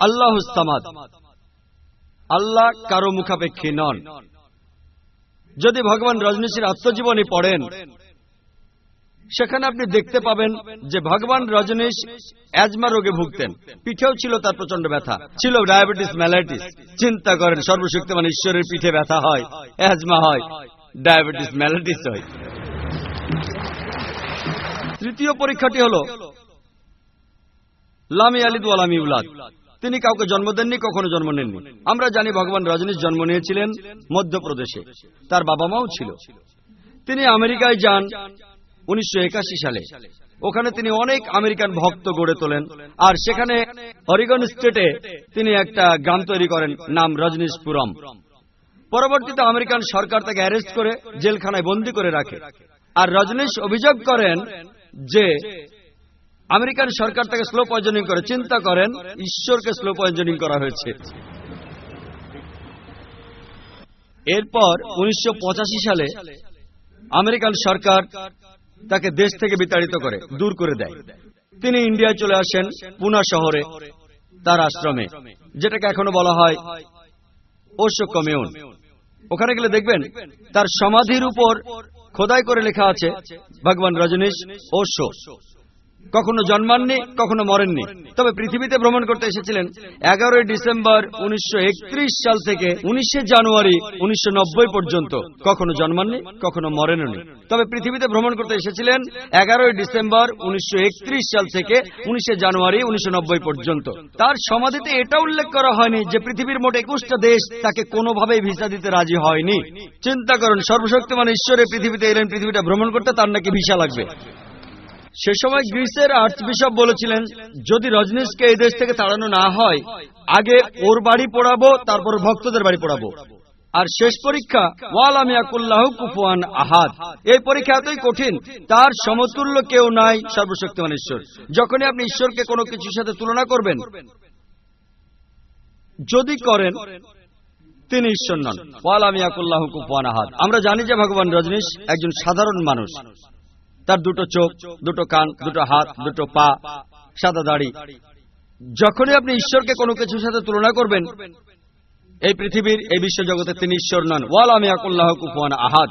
আল্লাহ আল্লাহ কারও মুখাপেক্ষী নন। যদি ভগবান রজনীশীর আত্মজীবনী পড়েন, সেখানে আপনি দেখতে পাবেন যে ভগবান রজনীশ অ্যাজমা রোগে ভুগতেন। পিঠেও ছিল তার প্রচণ্ড ব্যথা। ছিল ডায়াবেটিস, ম্যালাইটিস। চিন্তা করেন, সর্বশক্তিমান ঈশ্বরের পিঠে ব্যথা হয় অ্যাজমা হয়, ডায়াবেটিস, ম্যালাইটিস হয়। তৃতীয় পরীক্ষাটি হল লামি আলিদ ওয়ালামি উলাদ। তিনি কাউকে জন্ম দেননি, কখনো জন্ম নেননি। আমরা জানি ভগবান রজনীশ জন্ম নিয়েছিলেন মধ্যপ্রদেশে। তার বাবা মাও ছিল। তিনি আমেরিকায় যান উনিশশো একাশি সালে। ওখানে তিনি অনেক আমেরিকান ভক্ত গড়ে তোলেন। আর সেখানে অরিগন স্টেটে তিনি একটা গ্রাম তৈরি করেন, নাম রজনীশপুরম। পরবর্তীতে আমেরিকান সরকার তাকে অ্যারেস্ট করে, জেলখানায় বন্দী করে রাখে। আর রজনীশ অভিযোগ করেন যে আমেরিকান সরকার তাকে স্লো পয়জনিং করে। চিন্তা করেন, ঈশ্বরকে স্লো পয়জনিং করা হয়েছে। এরপর উনিশশো পঁচাশি সালে আমেরিকান সরকার তাকে দেশ থেকে বিতাড়িত করে, দূর করে দেয়। তিনি ইন্ডিয়ায় চলে আসেন, পুনা শহরে, তার আশ্রমে, যেটাকে এখনও বলা হয় ওশো কমিউন। ওখানে গেলে দেখবেন, তার সমাধির উপর খোদাই করে লেখা আছে, ভগবান রজনীশ ওশো কখনো জন্মাননি, কখনো মরেননি। তবে পৃথিবীতে ভ্রমণ করতে এসেছিলেন এগারোই ডিসেম্বর উনিশশো সাল থেকে উনিশে জানুয়ারি উনিশশো পর্যন্ত। কখনো জন্মাননি, কখনো মরেননি। তবে পৃথিবীতে ভ্রমণ করতে এসেছিলেন এগারোই ডিসেম্বর উনিশশো সাল থেকে উনিশে জানুয়ারি উনিশশো নব্বই পর্যন্ত। তার সমাধিতে এটা উল্লেখ করা হয়নি যে পৃথিবীর মোট একুশটা দেশ তাকে কোনোভাবেই ভিসা দিতে রাজি হয়নি। চিন্তা করুন, সর্বশক্তিমান ঈশ্বরে পৃথিবীতে এলেন, পৃথিবীটা ভ্রমণ করতে তার নাকি ভিসা লাগবে? সে সময় গ্রিসের আর্চ বিশপ বলেছিলেন, যদি রজনীশকে এই দেশ থেকে তাড়ানো না হয়, আগে ওর বাড়ি পড়াবো, তারপর ভক্তদের বাড়ি পড়াবো। আর শেষ পরীক্ষা, ওয়াল আমিয়াকুল্লাহ কুফুয়ান আহাদ। এই পরীক্ষা এতই কঠিন, তার সমতুল্য কেউ নাই সর্বশক্তিমান ঈশ্বর। যখনই আপনি ঈশ্বরকে কোনো কিছুর সাথে তুলনা করবেন, যদি করেন, তিনি ঈশ্বর নন। ওয়াল আমিয়াকুল্লাহ কুফুয়ান আহাদ। আমরা জানি যে ভগবান রজনীশ একজন সাধারণ মানুষ। তার দুটো চোখ, দুটো কান, দুটো হাত, দুটো পা, সাদা দাড়ি। যখনই আপনি ঈশ্বরকে কোনো কিছুর সাথে তুলনা করবেন, এই পৃথিবীর, এই বিশ্বজগতে তিনি ঈশ্বর নন। ওয়াল আমি আকুল্লাহ কুফান আহাদ।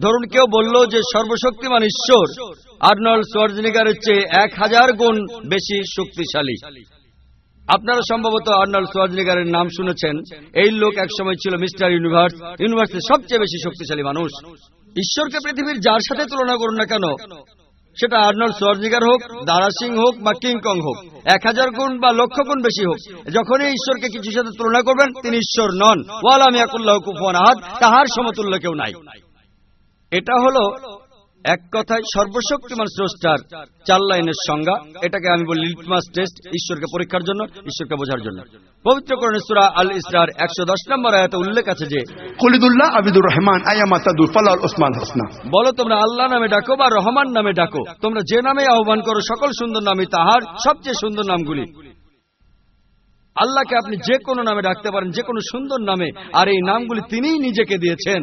ধরুন কেউ বলল যে সর্বশক্তিমান ঈশ্বর, আর্নল্ড সোয়ার্জনিগারের চেয়ে এক হাজার গুণ বেশি শক্তিশালী। আপনারা সম্ভবত আর্নল্ড সোয়ার্জনিগারের নাম শুনেছেন। এই লোক একসময় ছিল মিস্টার ইউনিভার্স, ইউনিভার্সের সবচেয়ে বেশি শক্তিশালী মানুষ। ঈশ্বরকে পৃথিবীর যার সাথে তুলনা করুন না কেন, সেটা আর্নল্ড সোয়ার্জিগার হোক, দারা সিং হোক বা কিংকং হোক, এক হাজার গুণ বা লক্ষ গুণ বেশি হোক, যখনই ঈশ্বরকে কিছু সাথে তুলনা করবেন, তিনি ঈশ্বর নন। ওয়ালামিয়াকুল্লাহ কুফন আহাদ, তাহার সমতুল্য কেউ নাই। এটা হলো এক কথায় সর্বশক্তিমান স্রষ্টার চার লাইনের সংজ্ঞা এটাকে আমি বলি লিটমাস টেস্ট ঈশ্বরকে পরীক্ষার জন্য ঈশ্বরকে বোঝার জন্য। পবিত্র করণে সুরা আল ইসরার একশো দশ নম্বর আয়াতে উল্লেখ আছে যে কুলিদুল্লাহ আবিদুর রহমান ওসমান হোসনা। বলো তোমরা আল্লাহ নামে ডাকো বা রহমান নামে ডাকো। তোমরা যে নামে আহ্বান করো সকল সুন্দর নামই তাহার সবচেয়ে সুন্দর নামগুলি। আল্লাহকে আপনি যে কোনো নামে ডাকতে পারেন যে কোনো সুন্দর নামে আর এই নামগুলি তিনিই নিজেকে দিয়েছেন।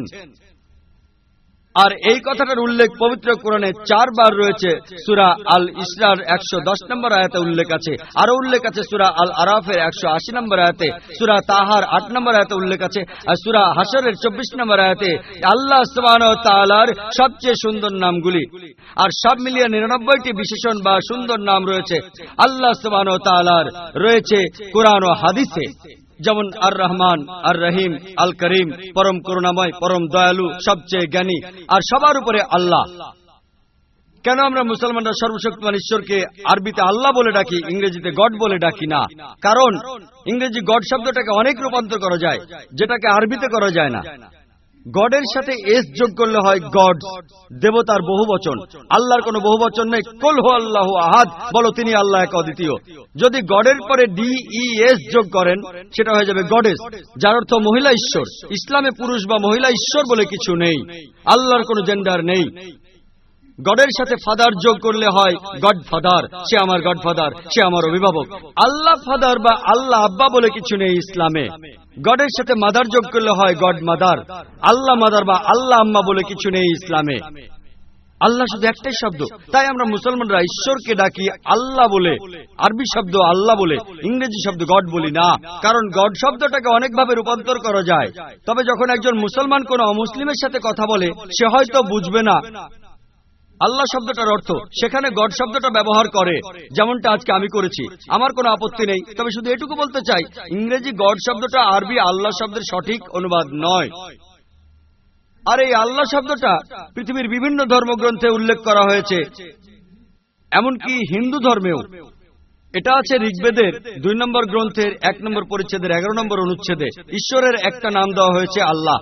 আর এই কথাটার উল্লেখ পবিত্র কোরআনে চারবার রয়েছে। সুরা আল ইসরার একশো দশ নম্বর আয়াতে উল্লেখ আছে। আরও উল্লেখ আছে সুরা আল আরাফের একশো আশি নম্বর আয়াতে। সুরা তাহার আট নম্বর আয়াতে উল্লেখ আছে। আর সুরা হাসরের চব্বিশ নম্বর আয়াতে আল্লাহ তালার সবচেয়ে সুন্দর নামগুলি। আর সব মিলিয়ে নিরানব্বইটি বিশেষণ বা সুন্দর নাম রয়েছে। আল্লাহ সুবান তালার রয়েছে কোরআন ও হাদিসে। যেমন আর রহমান আর রহিম আল করিম পরম করুণাময়, পরম দয়ালু, সবচেয়ে জ্ঞানী, আর সবার উপরে আল্লাহ। কেন আমরা মুসলমানরা সর্বশক্তিমান ঈশ্বরকে আরবিতে আল্লাহ বলে ডাকি, ইংরেজিতে গড বলে ডাকি না? কারণ ইংরেজি গড শব্দটাকে অনেক রূপান্তর করা যায়, যেটাকে আরবিতে করা যায় না। গডের সাথে এস যোগ করলে হয় গড দেবতার বহু বচন আল্লাহর কোনো বহু বচন নেই। কল হো আল্লাহ আহাদ, বলো তিনি আল্লাহ এক অদ্বিতীয়। যদি গডের পরে ডি ই এস যোগ করেন, সেটা হয়ে যাবে গডেস, যার অর্থ মহিলা ঈশ্বর। ইসলামে পুরুষ বা মহিলা ঈশ্বর বলে কিছু নেই। আল্লাহর কোনো জেন্ডার নেই। গডের সাথে ফাদার যোগ করলে হয় গড ফাদার সে আমার গড ফাদার সে আমার অভিভাবক। আল্লাহ ফাদার বা আল্লাহ আব্বা বলে কিছু নেই ইসলামে। গডের সাথে মাদার যোগ করলে হয় গড মাদার। আল্লাহ মাদার বা আল্লাহ আম্মা বলে কিছু নেই ইসলামে। আল্লাহ শুধু একটাই শব্দ। তাই আমরা মুসলমানরা ঈশ্বরকে ডাকি আল্লাহ বলে, আরবি শব্দ আল্লাহ বলে, ইংরেজি শব্দ গড বলি না। কারণ গড শব্দটাকে অনেকভাবে রূপান্তর করা যায়। তবে যখন একজন মুসলমান কোন অমুসলিমের সাথে কথা বলে, সে হয়তো বুঝবে না। আল্লাহ শব্দটার অর্থ, সেখানে গড শব্দটা ব্যবহার করে। যেমনটা আজকে আমি করেছি। আমার কোনো আপত্তি নেই, তবে শুধু এটুকু বলতে চাই, ইংরেজি গড শব্দটা আরবি আল্লাহ শব্দের সঠিক অনুবাদ নয়। আর এই আল্লাহ শব্দটা পৃথিবীর বিভিন্ন ধর্মগ্রন্থে উল্লেখ করা হয়েছে। এমনকি হিন্দু ধর্মেও। এটা আছে ঋগ্বেদের দুই নম্বর গ্রন্থের এক নম্বর পরিচ্ছেদের এগারো নম্বর অনুচ্ছেদে। ঈশ্বরের একটা নাম দেওয়া হয়েছে আল্লাহ।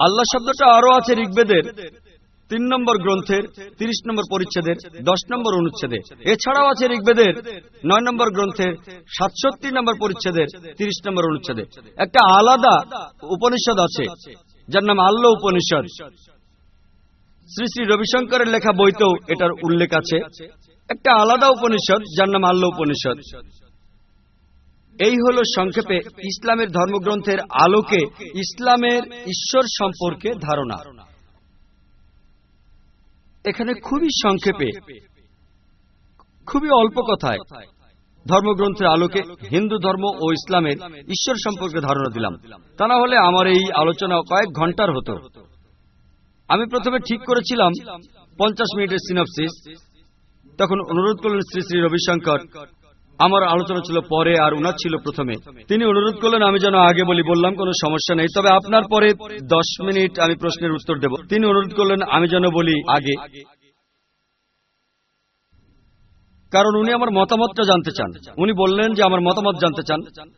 আল্লাহ শব্দটা আরও আছে ঋগ্বেদের তিন নম্বর গ্রন্থের তিরিশ নম্বর পরিচ্ছেদের, দশ নম্বর অনুচ্ছেদে। এছাড়াও আছে ঋগ্বেদের নয় নম্বর গ্রন্থের সাতষট্টি নম্বর পরিচ্ছেদের তিরিশ নম্বর অনুচ্ছেদে। একটা আলাদা উপনিষদ আছে, যার নাম আল্ল উপনিষদ। শ্রী শ্রী রবিশঙ্করের লেখা বইতেও এটার উল্লেখ আছে। একটা আলাদা উপনিষদ, যার নাম আল্ল উপনিষদ। এই হল সংক্ষেপে ইসলামের ধর্মগ্রন্থের আলোকে ইসলামের ঈশ্বর সম্পর্কে ধারণা। এখানে খুবই সংক্ষেপে, খুবই অল্প কথায় ধর্মগ্রন্থের আলোকে হিন্দু ধর্ম ও ইসলামের ঈশ্বর সম্পর্কে ধারণা দিলাম। তা না হলে আমার এই আলোচনা কয়েক ঘণ্টার হতো। আমি প্রথমে ঠিক করেছিলাম পঞ্চাশ মিনিটের সিনপসিস, তখন অনুরোধ করলেন শ্রী শ্রী রবিশঙ্কর আমার আলোচনা ছিল পরে আর উনার ছিল প্রথমে। তিনি অনুরোধ করলেন, আমি যেন আগে বলি, বললাম, কোনো সমস্যা নেই। তবে আপনার পরে দশ মিনিট আমি প্রশ্নের উত্তর দেব। তিনি অনুরোধ করলেন, আমি যেন বলি আগে। কারণ উনি আমার মতামতটা জানতে চান। উনি বললেন যে আমার মতামত জানতে চান।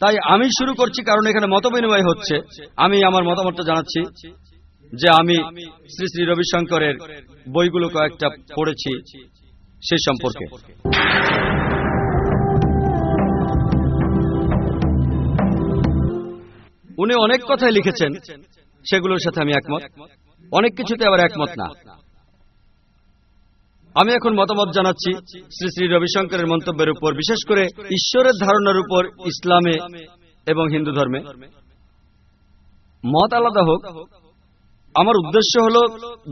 তাই আমি শুরু করছি, কারণ এখানে মত বিনিময় হচ্ছে। আমি আমার মতামতটা জানাচ্ছি যে আমি শ্রী শ্রী রবিশঙ্করের বইগুলো কয়েকটা পড়েছি। সে সম্পর্কে। উনি অনেক কথাই লিখেছেন, সেগুলোর সাথে আমি একমত। অনেক কিছুতে আবার একমত না। আমি এখন মতামত জানাচ্ছি শ্রী শ্রী রবিশঙ্করের মন্তব্যের উপর, বিশেষ করে ঈশ্বরের ধারণার উপর, ইসলামে এবং হিন্দু ধর্মে। মত আলাদা হোক আমার উদ্দেশ্য হল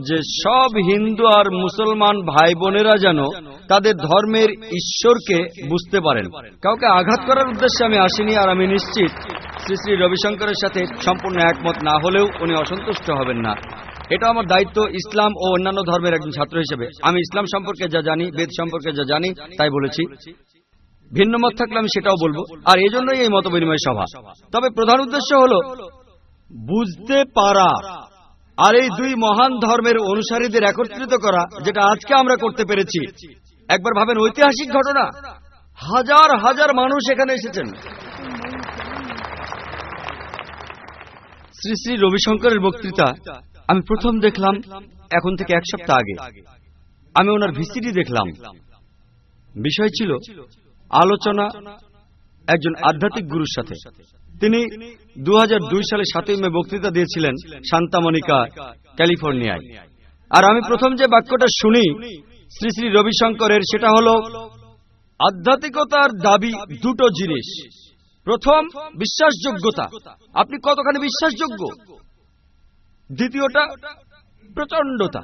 যে সব হিন্দু আর মুসলমান ভাই বোনেরা যেন তাদের ধর্মের ঈশ্বরকে বুঝতে পারেন। কাউকে আঘাত করার উদ্দেশ্যে আমি আসিনি আর আমি নিশ্চিত শ্রী শ্রী রবিশঙ্করের সাথে সম্পূর্ণ একমত না হলেও উনি অসন্তুষ্ট হবেন না। এটা আমার দায়িত্ব ইসলাম ও অন্যান্য ধর্মের একজন ছাত্র হিসেবে। আমি ইসলাম সম্পর্কে যা জানি, বেদ সম্পর্কে যা জানি, তাই বলেছি। ভিন্ন মত থাকলে আমি সেটাও বলব। আর এজন্যই এই মত বিনিময় সভা। তবে প্রধান উদ্দেশ্য হল, বুঝতে পারা। আর এই দুই মহান ধর্মের অনুসারীদের একত্রিত করা, যেটা আজকে আমরা করতে পেরেছি। একবার ভাবেন ঐতিহাসিক ঘটনা? হাজার হাজার মানুষ এখানে এসেছেন। শ্রী শ্রী রবিশঙ্করের বক্তৃতা আমি প্রথম দেখলাম এখন থেকে এক সপ্তাহ আগে। আমি ওনার ভিসিডি দেখলাম। বিষয় ছিল আলোচনা একজন আধ্যাত্মিক গুরুর সাথে। তিনি দু হাজার দুই সালে সাতই মে বক্তৃতা দিয়েছিলেন সান্তামনিকা ক্যালিফোর্নিয়ায়। আর আমি প্রথম যে বাক্যটা শুনি শ্রী শ্রী রবিশঙ্করের, সেটা হল, আধ্যাত্মিকতার দাবি দুটো জিনিস। প্রথম, বিশ্বাসযোগ্যতা। আপনি কতখানি বিশ্বাসযোগ্য? দ্বিতীয়টা প্রচন্ডতা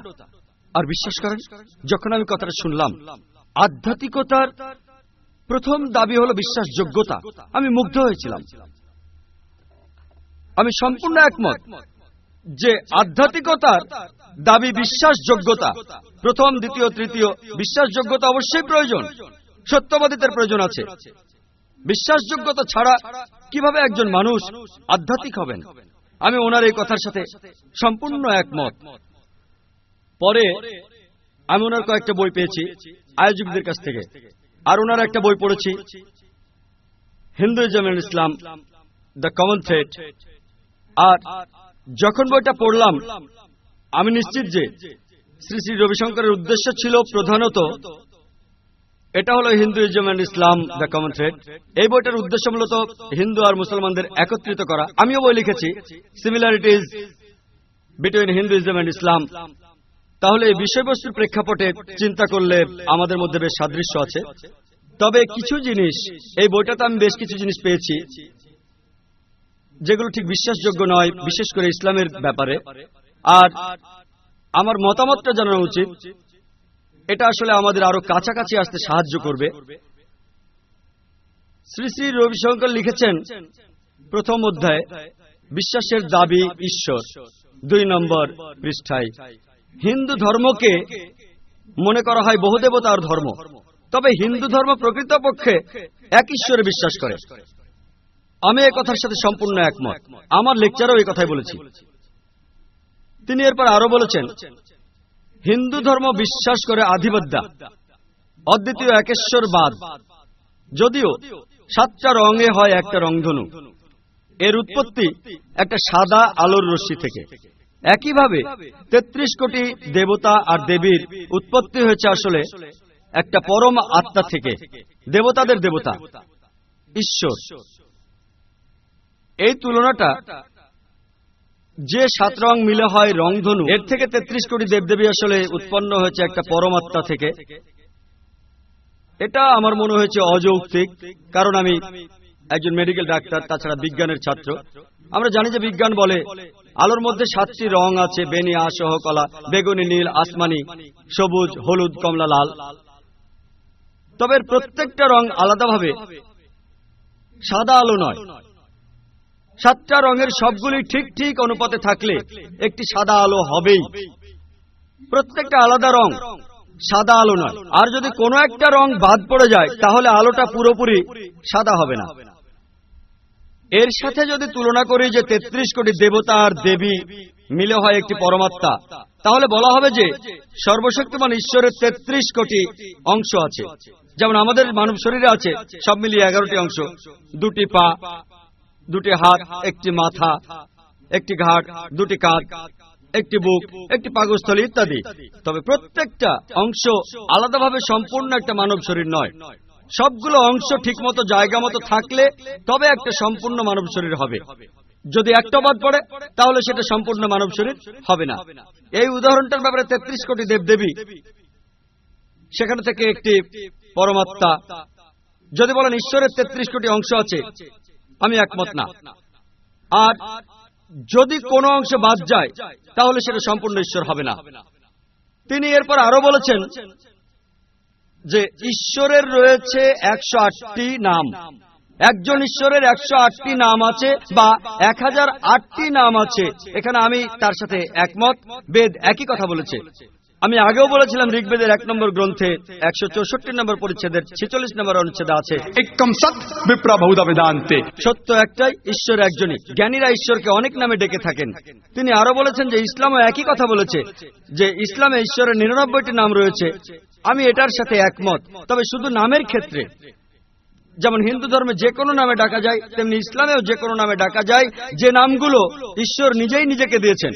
আর বিশ্বাস করেন, যখন আমি কথাটা শুনলাম, আধ্যাত্মিকতার প্রথম দাবি হলো বিশ্বাসযোগ্যতা। আমি মুগ্ধ হয়েছিলাম। আমি সম্পূর্ণ একমত যে আধ্যাত্মিকতার দাবি বিশ্বাসযোগ্যতা, প্রথম, দ্বিতীয়, তৃতীয়, বিশ্বাসযোগ্যতা অবশ্যই প্রয়োজন। সত্যবাদিতার প্রয়োজন আছে। বিশ্বাসযোগ্যতা ছাড়া কীভাবে একজন মানুষ আধ্যাত্মিক হবেন? আমি ওনার এই কথার সাথে সম্পূর্ণ একমত। পরে আমি ওনার কয়েকটা বই পেয়েছি, আয়োজকদের কাছ থেকে। আর ওনার একটা বই পড়েছি, Hinduism Islam, the common thread আর যখন বইটা পড়লাম, আমি নিশ্চিত যে শ্রী শ্রী রবিশঙ্করের উদ্দেশ্য ছিল প্রধানত, এটা হলো Hinduism and Islam the common thread এই বইটার উদ্দেশ্য মূলত হিন্দু আর মুসলমানদের একত্রিত করা। আমিও বই লিখেছি। Similarities between Hinduism and Islam তাহলে এই বিষয়বস্তুর প্রেক্ষাপটে চিন্তা করলে আমাদের মধ্যে বেশ সাদৃশ্য আছে। তবে কিছু জিনিস, এই বইটাতে আমি বেশ কিছু জিনিস পেয়েছি। যেগুলো ঠিক বিশ্বাসযোগ্য নয়, বিশেষ করে ইসলামের ব্যাপারে। আর আমার মতামতটা জানানো উচিত, এটা আসলে আমাদের আরও কাছাকাছি আসতে সাহায্য করবে। শ্রী শ্রী রবিশঙ্কর লিখেছেন প্রথম অধ্যায়, বিশ্বাসের দাবি ঈশ্বর, দুই নম্বর পৃষ্ঠায়। হিন্দু ধর্মকে মনে করা হয় বহুদেবতার ধর্ম, তবে হিন্দু ধর্ম প্রকৃতপক্ষে এক ঈশ্বরে বিশ্বাস করে। আমি এ কথার সাথে সম্পূর্ণ একমত। আমার লেকচারও এই কথাই বলেছি। তিনি এরপর আরও বলেছেন, হিন্দু ধর্ম বিশ্বাস করে আধিপত্যা। অদ্বিতীয় একেশ্বরবাদ। যদিও সাতটা রঙে হয় একটা রংধনু, এর উৎপত্তি একটা সাদা আলোর রশ্মি থেকে। একইভাবে তেত্রিশ কোটি দেবতা আর দেবীর উৎপত্তি হয়েছে আসলে একটা পরম আত্মা থেকে, দেবতাদের দেবতা, ঈশ্বর। এই তুলনাটা যে সাত রং মিলে হয় রংধনু, এর থেকে তেত্রিশ কোটি দেবদেবী আসলে উৎপন্ন হয়েছে একটা পরমাত্মা থেকে। এটা আমার মনে হয়েছে অযৌক্তিক, কারণ আমি একজন মেডিকেল ডাক্তার তাছাড়া বিজ্ঞানের ছাত্র। আমরা জানি যে বিজ্ঞান বলে আলোর মধ্যে সাতটি রং আছে, বেনিয়া সহ কলা বেগুনি, নীল, আসমানি, সবুজ, হলুদ, কমলা, লাল। তবে প্রত্যেকটা রং আলাদাভাবে সাদা আলো নয়। সাতটা রঙের সবগুলি ঠিক ঠিক অনুপাতে থাকলে একটি সাদা আলো হবেই। প্রত্যেকটা আলাদা রং সাদা আলো নয়। আর যদি কোনো একটা রং বাদ পড়ে যায়, তাহলে আলোটা পুরোপুরি সাদা হবে না। এর সাথে যদি তুলনা করি যে তেত্রিশ কোটি দেবতা আর দেবী মিলে হয় একটি পরমাত্মা, তাহলে বলা হবে যে সর্বশক্তিমান ঈশ্বরের তেত্রিশ কোটি অংশ আছে। যেমন আমাদের মানব শরীরে আছে সব মিলিয়ে এগারোটি অংশ, দুটি পা দুটি হাত, একটি মাথা, একটি ঘাট, দুটি কাঁধ, একটি বুক, একটি পাগস্থলী ইত্যাদি। তবে প্রত্যেকটা অংশ আলাদাভাবে সম্পূর্ণ একটা মানব শরীর নয়। সবগুলো অংশ ঠিকমতো জায়গা মতো থাকলে তবে একটা সম্পূর্ণ মানব শরীর হবে। যদি একটা বাদ পড়ে, তাহলে সেটা সম্পূর্ণ মানব শরীর হবে না। এই উদাহরণটার ব্যাপারে তেত্রিশ কোটি দেবদেবী সেখানে থেকে একটি পরমাত্মা। যদি বলেন ঈশ্বরের তেত্রিশ কোটি অংশ আছে আমি একমত না। আর যদি কোনো অংশ বাদ যায়, তাহলে সেটা সম্পূর্ণ ঈশ্বর হবে না। তিনি এরপর আরও বলেছেন যে ঈশ্বরের রয়েছে একশো আটটি নাম। একজন ঈশ্বরের একশো আটটি নাম আছে বা এক হাজার আটটি নাম আছে। এখানে আমি তার সাথে একমত, বেদ একই কথা বলেছে। আমি আগেও বলেছিলাম ঋগ্বেদের এক নম্বর গ্রন্থে একশো চৌষট্টি নম্বর পরিচ্ছেদের ছেচল্লিশ নম্বর অনুচ্ছেদ আছে। সত্য একটাই ঈশ্বর একজনই। জ্ঞানীরা ঈশ্বরকে অনেক নামে ডেকে থাকেন। তিনি আরও বলেছেন যে ইসলামও একই কথা বলেছে যে ইসলামে ঈশ্বরের নিরানব্বইটি নাম রয়েছে। আমি এটার সাথে একমত তবে শুধু নামের ক্ষেত্রে। যেমন হিন্দু ধর্মে যে কোনো নামে ডাকা যায়, তেমনি ইসলামেও যে কোনো নামে ডাকা যায়, যে নামগুলো ঈশ্বর নিজেই নিজেকে দিয়েছেন।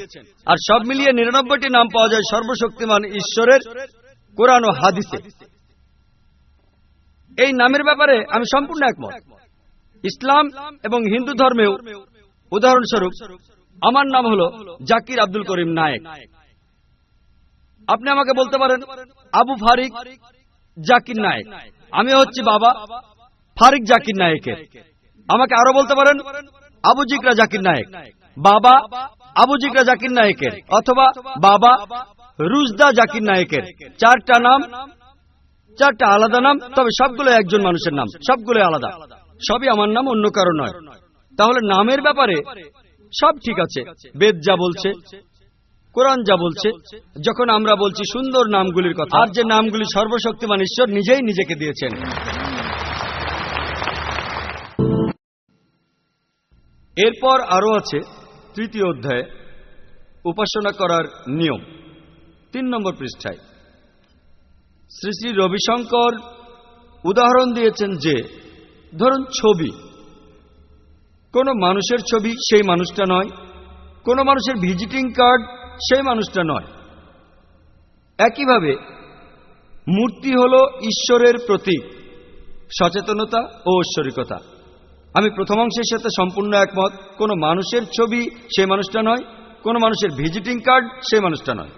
আর সব মিলিয়ে নিরানব্বইটি নাম পাওয়া যায় সর্বশক্তিমান ঈশ্বরের কোরআন ও হাদিসে। এই নামের ব্যাপারে আমি সম্পূর্ণ একমত। ইসলাম এবং হিন্দু ধর্মেও উদাহরণস্বরূপ, আমার নাম হলো জাকির আব্দুল করিম নায়েক। আপনি আমাকে বলতে পারেন, আবু ফারিক জাকির নায়েক। আমি হচ্ছি বাবা ফারিক জাকির নায়েকের। আমাকে আরও বলতে পারেন, আবু জিকরা জাকির নায়েক। বাবা আবু জিকরা জাকির নায়েকের, অথবা বাবা রুজদা জাকির নায়েকের। চারটা নাম, চারটা আলাদা নাম, তবে সবগুলো একজন মানুষের নাম, সবগুলো আলাদা। সবই আমার নাম, অন্য কারও নয়। তাহলে নামের ব্যাপারে সব ঠিক আছে। বেদ যা বলছে, কোরআন যা বলছে, যখন আমরা বলছি সুন্দর নামগুলির কথা, আর যে নামগুলি সর্বশক্তিমান ঈশ্বর নিজেই নিজেকে দিয়েছেন। এরপর আরও আছে তৃতীয় অধ্যায়ে, উপাসনা করার নিয়ম, তিন নম্বর পৃষ্ঠায়। শ্রী শ্রী রবিশঙ্কর উদাহরণ দিয়েছেন যে, ধরুন ছবি, কোন মানুষের ছবি সেই মানুষটা নয়, কোন মানুষের ভিজিটিং কার্ড সেই মানুষটা নয়। একইভাবে, মূর্তি হল ঈশ্বরের প্রতীক, সচেতনতা ও ঐশ্বরিকতা। আমি প্রথম অংশের সাথে সম্পূর্ণ একমত। কোনো মানুষের ছবি সেই মানুষটা নয় কোনো মানুষের ভিজিটিং কার্ড সেই মানুষটা নয়।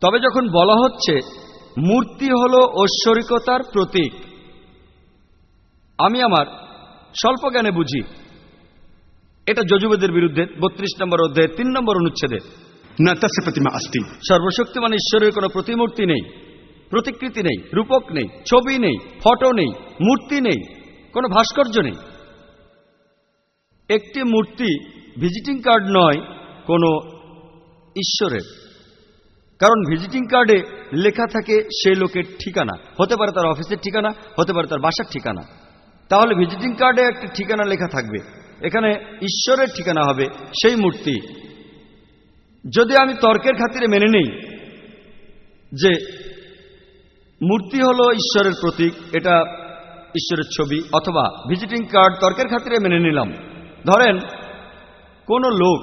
তবে যখন বলা হচ্ছে মূর্তি হল ঐশ্বরিকতার প্রতীক আমি আমার স্বল্প জ্ঞানে বুঝি এটা যজুবেদের বিরুদ্ধে বত্রিশ নম্বর অধ্যায়ে তিন নম্বর অনুচ্ছেদের না প্রতিমা সর্বশক্তিমান ঈশ্বরের কোনো প্রতিমূর্তি নেই প্রতিকৃতি নেই রূপক নেই ছবি নেই ফটো নেই মূর্তি নেই কোনো ভাস্কর্য নেই। একটি মূর্তি ভিজিটিং কার্ড নয়, কোনো ঈশ্বরের। কারণ ভিজিটিং কার্ডে লেখা থাকে সেই লোকের ঠিকানা। হতে পারে তার অফিসের ঠিকানা, হতে পারে তার বাসার ঠিকানা। তাহলে ভিজিটিং কার্ডে একটি ঠিকানা লেখা থাকবে। এখানে ঈশ্বরের ঠিকানা হবে সেই মূর্তি। যদি আমি তর্কের খাতিরে মেনে নেই যে মূর্তি হল ঈশ্বরের প্রতীক, এটা ঈশ্বরের ছবি, অথবা ভিজিটিং কার্ড তর্কের খাতিরে মেনে নিলাম। ধরেন, কোনো লোক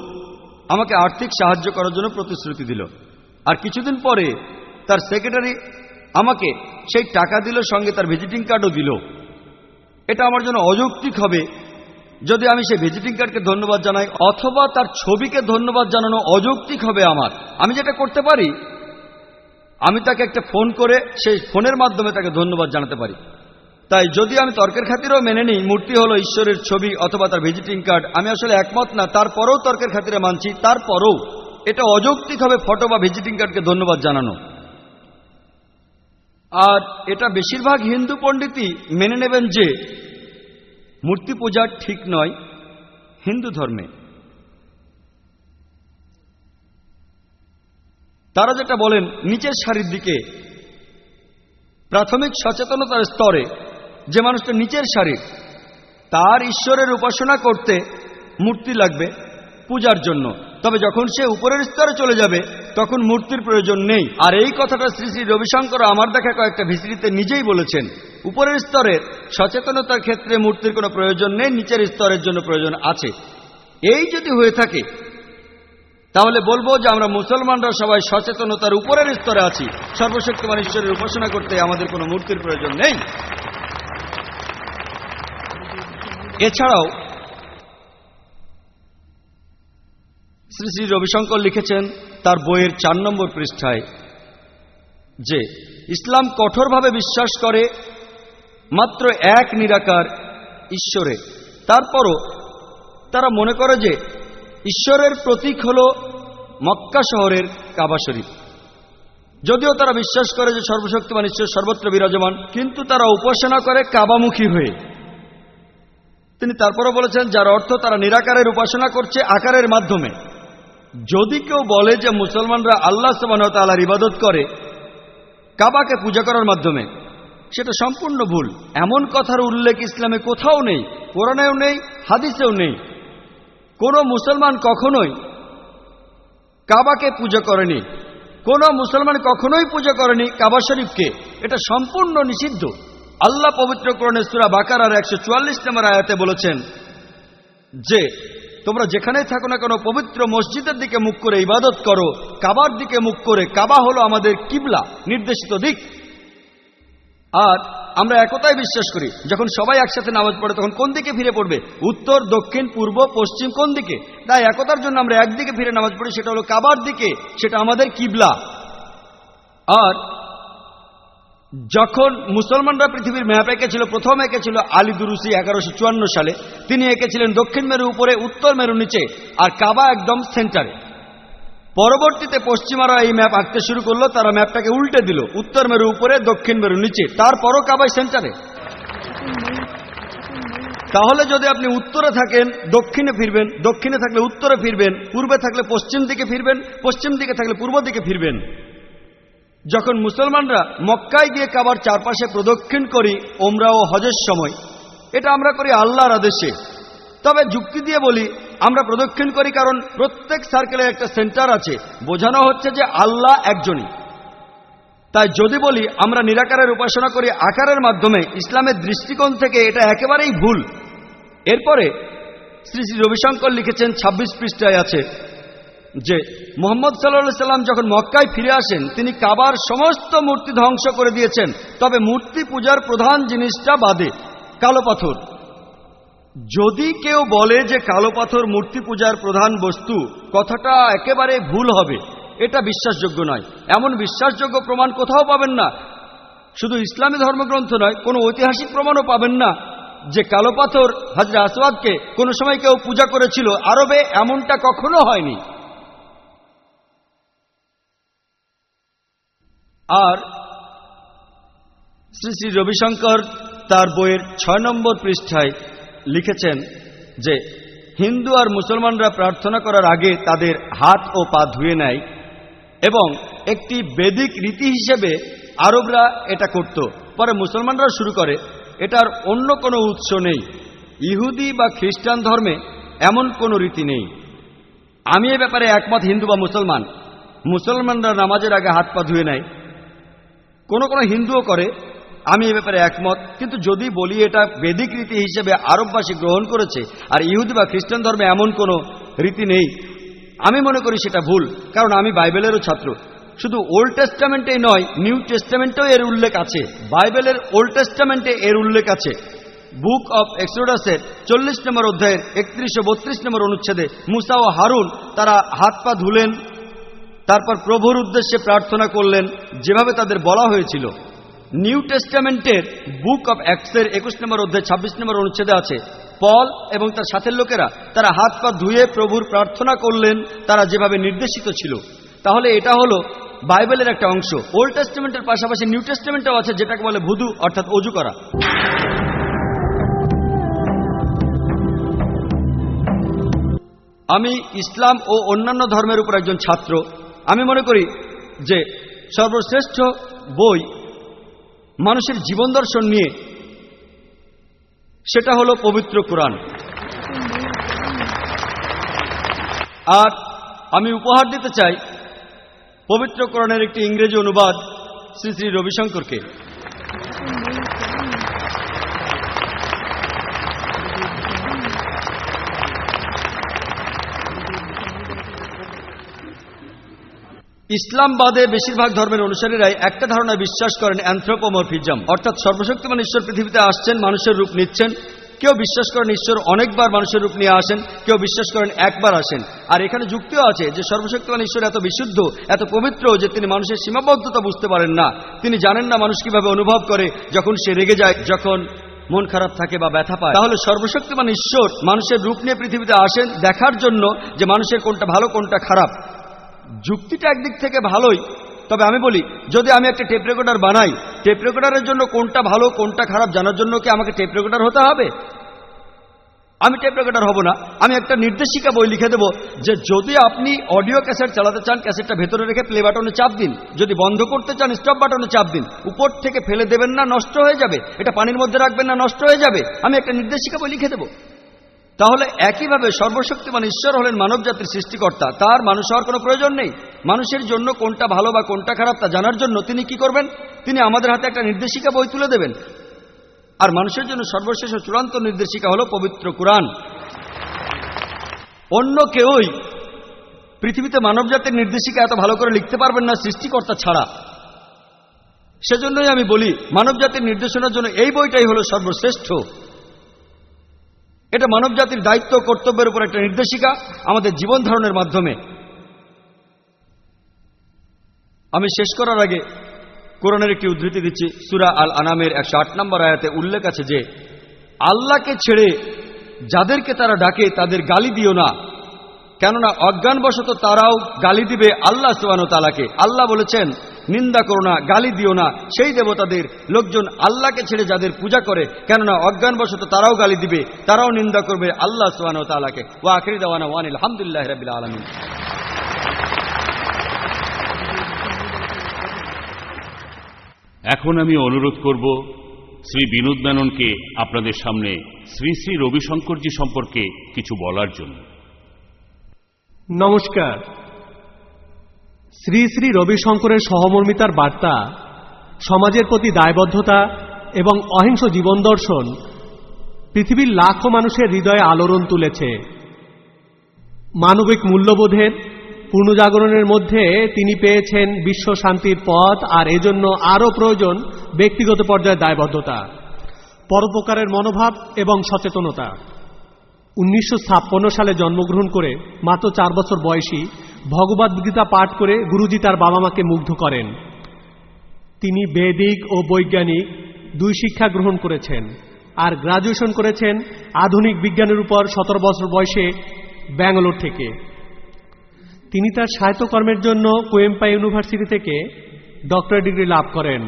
আমাকে আর্থিক সাহায্য করার জন্য প্রতিশ্রুতি দিল। আর কিছুদিন পরে তার সেক্রেটারি আমাকে সেই টাকা দিল, সঙ্গে তার ভিজিটিং কার্ডও দিল। এটা আমার জন্য অযৌক্তিক হবে যদি আমি সেই ভিজিটিং কার্ডকে ধন্যবাদ জানাই, অথবা তার ছবিকে ধন্যবাদ জানানো অযৌক্তিক হবে আমার। আমি যেটা করতে পারি, আমি তাকে একটা ফোন করে সেই ফোনের মাধ্যমে তাকে ধন্যবাদ জানাতে পারি। তাই যদি আমি তর্কের খাতিরেও মেনে নিই, মূর্তি হলো ঈশ্বরের ছবি অথবা তার ভিজিটিং কার্ড, আমি আসলে একমত না, তারপরেও তর্কের খাতিরে মানছি, তারপরেও। এটা অযৌক্তিক হবে ফটো বা ভিজিটিং কার্ডকে ধন্যবাদ জানানো। আর এটা বেশিরভাগ হিন্দু পণ্ডিতই মেনে নেবেন যে, মূর্তি পূজা ঠিক নয়, হিন্দু ধর্মে। তারা যেটা বলেন, নিচের সারির দিকে, প্রাথমিক সচেতনতার স্তরে যে মানুষটা নিচের সারির তার ঈশ্বরের উপাসনা করতে মূর্তি লাগবে পূজার জন্য। তবে যখন সে উপরের স্তরে চলে যাবে, তখন মূর্তির প্রয়োজন নেই। আর এই কথাটা শ্রী শ্রী রবিশঙ্কর আমার দেখা কয়েকটা ভিসিডিতে নিজেই বলেছেন। উপরের স্তরের সচেতনতার ক্ষেত্রে মূর্তির কোনো প্রয়োজন নেই, নিচের স্তরের জন্য প্রয়োজন আছে। এই যদি হয়ে থাকে, তাহলে বলব যে আমরা মুসলমানরা সবাই সচেতনতার উপরের স্তরে আছি। সর্বশক্তিমান ঈশ্বরের উপাসনা করতে আমাদের কোনো মূর্তির প্রয়োজন নেই। এছাড়াও, শ্রী শ্রী রবিশঙ্কর লিখেছেন তার বইয়ের চার নম্বর পৃষ্ঠায় যে, ইসলাম কঠোরভাবে বিশ্বাস করে মাত্র এক নিরাকার ঈশ্বরে। তারপরও তারা মনে করে যে, ঈশ্বরের প্রতীক হল মক্কা শহরের কাবা শরীফ। যদিও তারা বিশ্বাস করে যে সর্বশক্তিমান ঈশ্বর সর্বত্র বিরাজমান, কিন্তু তারা উপাসনা করে কাবামুখী হয়ে। তিনি তারপরও বলেছেন, যার অর্থ তারা নিরাকারের উপাসনা করছে আকারের মাধ্যমে। যদি কেউ বলে যে মুসলমানরা আল্লাহ সামানতালার ইবাদত করে, কাবাকে পূজা করার মাধ্যমে, সেটা সম্পূর্ণ ভুল। এমন কথার উল্লেখ ইসলামে কোথাও নেই, কোরআনেও নেই, হাদিসেও নেই। কোনো মুসলমান কখনোই কাবাকে পূজা করেনি। কোনো মুসলমান কখনোই পূজা করেনি কাবা শরীফকে। এটা সম্পূর্ণ নিষিদ্ধ। আল্লাহ পবিত্র কোরণে সুরা বাকারার একশো চুয়াল্লিশ নম্বর আয়াতে বলেছেন যে, তোমরা যেখানেই থাকো না কোনো, পবিত্র মসজিদের দিকে মুখ করে ইবাদত করো, কাবার দিকে মুখ করে, কাবা হলো আমাদের কিবলা, নির্দেশিত দিক। আর আমরা একতাই বিশ্বাস করি, যখন সবাই একসাথে নামাজ পড়ে, তখন কোন দিকে ফিরে পড়বে? উত্তর, দক্ষিণ, পূর্ব, পশ্চিম, কোন দিকে? তাই একতার জন্য আমরা একদিকে ফিরে নামাজ পড়ি, সেটা হলো কাবার দিকে, সেটা আমাদের কিবলা। আর যখন মুসলমানরা পৃথিবীর ম্যাপ এঁকেছিল, প্রথম এঁকেছিল আলী দুরুসি এগারোশো চুয়ান্ন সালে, তিনি এঁকেছিলেন দক্ষিণ মেরু উপরে, উত্তর মেরু নিচে আর কাবা একদম সেন্টারে। পরবর্তীতে পশ্চিমারা এই ম্যাপ আঁকতে শুরু করল, তারা ম্যাপটাকে উল্টে দিল, উত্তর মেরু উপরে, দক্ষিণ মেরু নিচে, তারপরও কাবাই সেন্টারে। তাহলে যদি আপনি উত্তরে থাকেন, দক্ষিণে ফিরবেন, দক্ষিণে থাকলে উত্তরে ফিরবেন, পূর্বে থাকলে পশ্চিম দিকে ফিরবেন, পশ্চিম দিকে থাকলে পূর্ব দিকে ফিরবেন। যখন মুসলমানরা মক্কায় গিয়ে কাবার চারপাশে প্রদক্ষিণ করি ওমরা ও হজের সময়, এটা আমরা করি আল্লাহর আদেশে। তবে যুক্তি দিয়ে বলি, আমরা প্রদক্ষিণ করি কারণ প্রত্যেক সার্কেলে একটা সেন্টার আছে। বোঝানো হচ্ছে যে আল্লাহ একজনই। তাই যদি বলি, আমরা নিরাকারের উপাসনা করি আকারের মাধ্যমে, ইসলামের দৃষ্টিকোণ থেকে এটা একেবারেই ভুল। এরপরে শ্রী শ্রী রবিশঙ্কর লিখেছেন ২৬ পৃষ্ঠায় আছে যে মোহাম্মদ সাল্লা সাল্লাম যখন মক্কায় ফিরে আসেন, তিনি কাবার সমস্ত মূর্তি ধ্বংস করে দিয়েছেন। তবে মূর্তি পূজার প্রধান জিনিসটা বাদে, কালো পাথর। যদি কেউ বলে যে কালো পাথর মূর্তি পূজার প্রধান বস্তু, কথাটা একেবারে ভুল হবে। এটা বিশ্বাসযোগ্য নয়। এমন বিশ্বাসযোগ্য প্রমাণ কোথাও পাবেন না। শুধু ইসলামী ধর্মগ্রন্থ নয়, কোনো ঐতিহাসিক প্রমাণও পাবেন না যে কালো পাথর হাজরা আসওয়াদকে কোনো সময় কেউ পূজা করেছিল। আরবে এমনটা কখনো হয়নি। আর শ্রী শ্রী রবিশঙ্কর তার বইয়ের ছয় নম্বর পৃষ্ঠায় লিখেছেন যে, হিন্দু আর মুসলমানরা প্রার্থনা করার আগে তাদের হাত ও পা ধুয়ে নেয় এবং একটি বেদিক রীতি হিসেবে আরবরা এটা করত। পরে মুসলমানরা শুরু করে, এটার অন্য কোনো উৎস নেই। ইহুদি বা খ্রিস্টান ধর্মে এমন কোনো রীতি নেই। আমি এ ব্যাপারে একমত হিন্দু বা মুসলমান। মুসলমানরা নামাজের আগে হাত পা ধুয়ে নেয়। কোনো কোনো হিন্দুও করে, আমি এ ব্যাপারে একমত। কিন্তু যদি বলি এটা বেদিক রীতি হিসেবে আরববাসী গ্রহণ করেছে, আর ইহুদি বা খ্রিস্টান ধর্মে এমন কোনো রীতি নেই, আমি মনে করি সেটা ভুল, কারণ আমি বাইবেলেরও ছাত্র। শুধু ওল্ড টেস্টামেন্টেই নয়, নিউ টেস্টামেন্টেও এর উল্লেখ আছে। বাইবেলের ওল্ড টেস্টামেন্টে এর উল্লেখ আছে। বুক অব এক্সোডাসের চল্লিশ নম্বর অধ্যায়ের একত্রিশ ও বত্রিশ নম্বর অনুচ্ছেদে মুসা ও হারুন তারা হাত পা ধুলেন তারপর প্রভুর উদ্দেশ্যে প্রার্থনা করলেন, যেভাবে তাদের বলা হয়েছিল। নিউ টেস্টামেন্টের বুক অব অ্যাক্টসের একুশ নম্বর অধ্যায়, ছাব্বিশ নম্বর অনুচ্ছেদে আছে, পল এবং তার সাথের লোকেরা, তারা হাত পা ধুয়ে প্রভুর প্রার্থনা করলেন, তারা যেভাবে নির্দেশিত ছিল। তাহলে এটা হলো বাইবেলের একটা অংশ। ওল্ড টেস্টামেন্টের পাশাপাশি নিউ টেস্টামেন্টও আছে, যেটাকে বলে ভুদু, অর্থাৎ অজু করা। আমি ইসলাম ও অন্যান্য ধর্মের উপর একজন ছাত্র আমি মনে করি যে সর্বশ্রেষ্ঠ বই মানুষের জীবন দর্শন নিয়ে সেটা হলো পবিত্র কোরআন। আর আমি উপহার দিতে চাই পবিত্র কোরআনের একটি ইংরেজি অনুবাদ শ্রী শ্রী রবিশঙ্করকে। ইসলাম বাদে বেশিরভাগ ধর্মের অনুসারীরাই একটা ধারণায় বিশ্বাস করেন অ্যান্থ্রোপোমরফিজম। অর্থাৎ সর্বশক্তিমান ঈশ্বর পৃথিবীতে আসছেন, মানুষের রূপ নিচ্ছেন। কেউ বিশ্বাস করেন ঈশ্বর অনেকবার মানুষের রূপ নিয়ে আসেন, কেউ বিশ্বাস করেন একবার আসেন। আর এখানে যুক্তিও আছে যে সর্বশক্তিমান ঈশ্বর এত বিশুদ্ধ, এত পবিত্র যে তিনি মানুষের সীমাবদ্ধতা বুঝতে পারেন না। তিনি জানেন না মানুষ কীভাবে অনুভব করে যখন সে রেগে যায়, যখন মন খারাপ থাকে বা ব্যথা পায়। তাহলে সর্বশক্তিমান ঈশ্বর মানুষের রূপ নিয়ে পৃথিবীতে আসেন দেখার জন্য যে মানুষের কোনটা ভালো, কোনটা খারাপ। যুক্তিটা একদিক থেকে ভালোই। তবে আমি বলি, যদি আমি একটা টেপ রেকর্ডার বানাই টেপ রেকর্ডারের জন্য কোনটা ভালো, কোনটা খারাপ, জানার জন্য কি আমাকে টেপ রেকর্ডার হতে হবে? আমি টেপ রেকর্ডার হব না। আমি একটা নির্দেশিকা বই লিখে দেব যে যদি আপনি অডিও ক্যাসেট চালাতে চান ক্যাসেটটা ভেতরে রেখে প্লে বাটনে চাপ দিন। যদি বন্ধ করতে চান স্টপ বাটনে চাপ দিন। উপর থেকে ফেলে দেবেন না, নষ্ট হয়ে যাবে। এটা পানির মধ্যে রাখবেন না, নষ্ট হয়ে যাবে। আমি একটা নির্দেশিকা বই লিখে দেব। তাহলে একইভাবে সর্বশক্তিমান ঈশ্বর হলেন মানব জাতির সৃষ্টিকর্তা। তার মানুষ হওয়ার কোনো প্রয়োজন নেই। মানুষের জন্য কোনটা ভালো বা কোনটা খারাপ তা জানার জন্য তিনি কি করবেন? তিনি আমাদের হাতে একটা নির্দেশিকা বই তুলে দেবেন। আর মানুষের জন্য সর্বশেষ ও চূড়ান্ত নির্দেশিকা হল পবিত্র কোরআন। অন্য কেউই পৃথিবীতে মানবজাতির নির্দেশিকা এত ভালো করে লিখতে পারবেন না সৃষ্টিকর্তা ছাড়া। সেজন্যই আমি বলি, মানবজাতির নির্দেশনার জন্য এই বইটাই হলো সর্বশ্রেষ্ঠ। এটা মানবজাতির দায়িত্ব, কর্তব্যের উপর একটা নির্দেশিকা আমাদের জীবন ধারণের মাধ্যমে। আমি শেষ করার আগে কোরআনের একটি উদ্ধৃতি দিচ্ছি। সুরা আল আনামের একশো আট নম্বর আয়াতে উল্লেখ আছে যে, আল্লাহকে ছেড়ে যাদেরকে তারা ডাকে তাদের গালি দিও না। কেননা অজ্ঞানবশত তারাও গালি দিবে আল্লাহ সোয়ানো তালাকে আল্লাহ বলেছেন নিন্দা করো না গালি দিও না। সেই দেবতাদের লোকজন আল্লাহকে ছেড়ে যাদের পূজা করে কেননা অজ্ঞানবশত তারাও গালি দিবে তারাও নিন্দা করবে আল্লাহ সোয়ানো তালাকে ও আখরি দেওয়ানা ওয়ান আলহামদুলিল্লাহ রবিল আলমিন। এখন আমি অনুরোধ করব শ্রী বিনোদ মেননকে আপনাদের সামনে শ্রী শ্রী রবিশঙ্করজি সম্পর্কে কিছু বলার জন্য। নমস্কার। শ্রী শ্রী রবিশঙ্করের সহমর্মিতার বার্তা, সমাজের প্রতি দায়বদ্ধতা এবং অহিংস জীবন দর্শন পৃথিবীর লাখো মানুষের হৃদয়ে আলোড়ন তুলেছে। মানবিক মূল্যবোধের পূর্ণজাগরণের মধ্যে তিনি পেয়েছেন বিশ্ব শান্তির পথ আর এজন্য আরও প্রয়োজন ব্যক্তিগত পর্যায়ে দায়বদ্ধতা, পরোপকারের মনোভাব এবং সচেতনতা। উনিশশো ছাপ্পান্ন সালে জন্মগ্রহণ করে মাত্র চার বছর বয়সী ভগবদ গীতা পাঠ করে গুরুজি তার বাবা মাকে মুগ্ধ করেন। তিনি বেদিক ও বৈজ্ঞানিক দুই শিক্ষা গ্রহণ করেছেন আর গ্রাজুয়েশন করেছেন আধুনিক বিজ্ঞানের উপর সতেরো বছর বয়সে ব্যাঙ্গালোর থেকে। তিনি তার সাহিত্যকর্মের জন্য কোয়েম্পা ইউনিভার্সিটি থেকে ডক্টরেট ডিগ্রি লাভ করেন।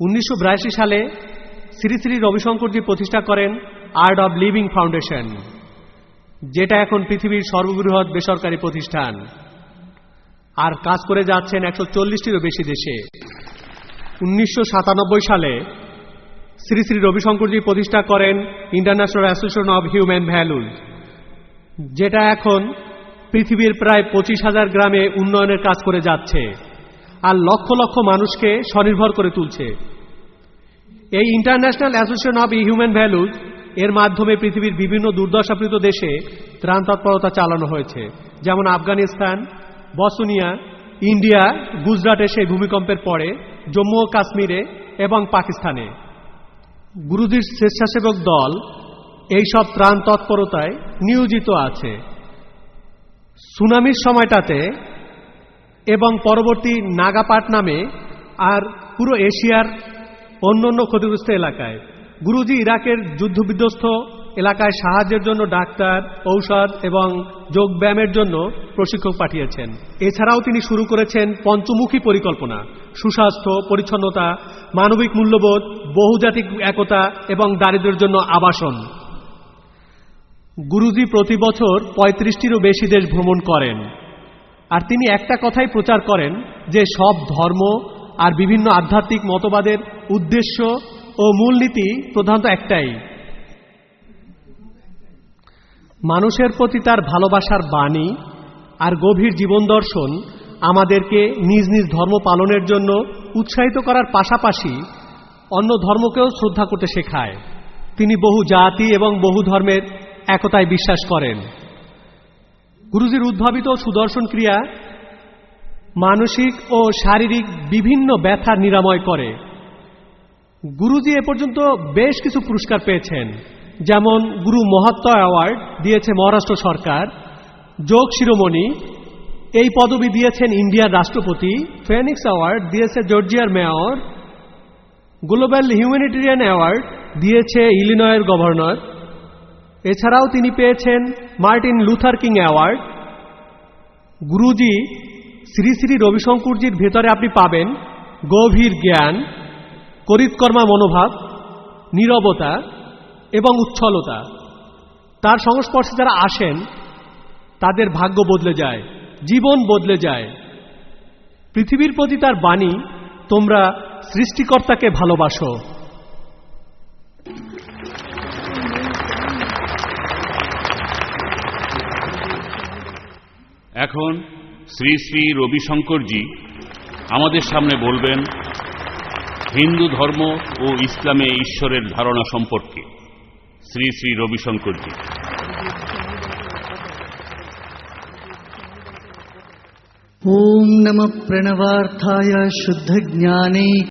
উনিশশো বিরাশি সালে শ্রী শ্রী রবিশঙ্করজি প্রতিষ্ঠা করেন আর্ট অব লিভিং ফাউন্ডেশন। যেটা এখন পৃথিবীর সর্ববৃহৎ বেসরকারি প্রতিষ্ঠান। আর কাজ করে যাচ্ছেন একশো চল্লিশটিরও বেশি দেশে। উনিশশো সাতানব্বই সালে শ্রী শ্রী রবিশঙ্করজি প্রতিষ্ঠা করেন International association of human Values, যেটা এখন পৃথিবীর প্রায় পঁচিশ হাজার গ্রামে উন্নয়নের কাজ করে যাচ্ছে আর লক্ষ লক্ষ মানুষকে স্বনির্ভর করে তুলছে। এই international association of human values এর মাধ্যমে পৃথিবীর বিভিন্ন দুর্দশাপ্রীত দেশে ত্রাণ তৎপরতা চালানো হয়েছে। যেমন আফগানিস্তান, বসুনিয়া, ইন্ডিয়া, গুজরাটে সেই ভূমিকম্পের পরে, জম্মু ও কাশ্মীরে এবং পাকিস্তানে। গুরুজির স্বেচ্ছাসেবক দল এই সব ত্রাণ তৎপরতায় নিয়োজিত আছে। সুনামির সময়টাতে এবং পরবর্তী নাগাপাট নামে আর পুরো এশিয়ার অন্যান্য ক্ষতিগ্রস্ত এলাকায়। গুরুজি ইরাকের যুদ্ধবিধ্বস্ত এলাকায় সাহায্যের জন্য ডাক্তার, ঔষধ এবং যোগব্যায়ামের জন্য প্রশিক্ষক পাঠিয়েছেন। এছাড়াও তিনি শুরু করেছেন পঞ্চমুখী পরিকল্পনা, সুস্বাস্থ্য, পরিচ্ছন্নতা, মানবিক মূল্যবোধ, বহুজাতিক একতা এবং দারিদ্রের জন্য আবাসন। গুরুজি প্রতি বছর পঁয়ত্রিশটিরও বেশি দেশ ভ্রমণ করেন। আর তিনি একটা কথাই প্রচার করেন যে সব ধর্ম আর বিভিন্ন আধ্যাত্মিক মতবাদের উদ্দেশ্য ও মূলনীতি প্রধানত একটাই। মানুষের প্রতি তার ভালোবাসার বাণী আর গভীর জীবন দর্শন আমাদেরকে নিজ নিজ ধর্ম পালনের জন্য উৎসাহিত করার পাশাপাশি অন্য ধর্মকেও শ্রদ্ধা করতে শেখায়। তিনি বহু জাতি এবং বহু ধর্মের একতায় বিশ্বাস করেন। গুরুজির উদ্ভাবিত সুদর্শন ক্রিয়া মানসিক ও শারীরিক বিভিন্ন ব্যথা নিরাময় করে। গুরুজি এ পর্যন্ত বেশ কিছু পুরস্কার পেয়েছেন। যেমন গুরু মহাত্ম অ্যাওয়ার্ড দিয়েছে মহারাষ্ট্র সরকার, যোগ শিরোমণি, এই পদবি দিয়েছেন ইন্ডিয়ার রাষ্ট্রপতি, ফেনিক্স অ্যাওয়ার্ড দিয়েছে জর্জিয়ার মেয়র, গ্লোবাল হিউম্যানিটেরিয়ান অ্যাওয়ার্ড দিয়েছে ইলিনয়ের গভর্নর। এছাড়াও তিনি পেয়েছেন Martin Luther King award. Guruji Shri Shri রবিশঙ্করজির ভেতরে আপনি পাবেন গভীর জ্ঞান। করিতকর্মা মনোভাব, নীরবতা এবং উচ্ছলতা। তার সংস্পর্শে যারা আসেন, তাদের ভাগ্য বদলে যায়, জীবন বদলে যায়। পৃথিবীর প্রতি তার বাণী, তোমরা সৃষ্টিকর্তাকে ভালোবাসো। এখন শ্রী শ্রী রবিশঙ্করজি আমাদের সামনে বলবেন হিন্দু ধর্ম ও ইসলামে ঈশ্বরের ধারণা সম্পর্কে শ্রী শ্রী রবিশঙ্করজি ॐ नमः प्रणवार्थाय शुद्धज्ञाने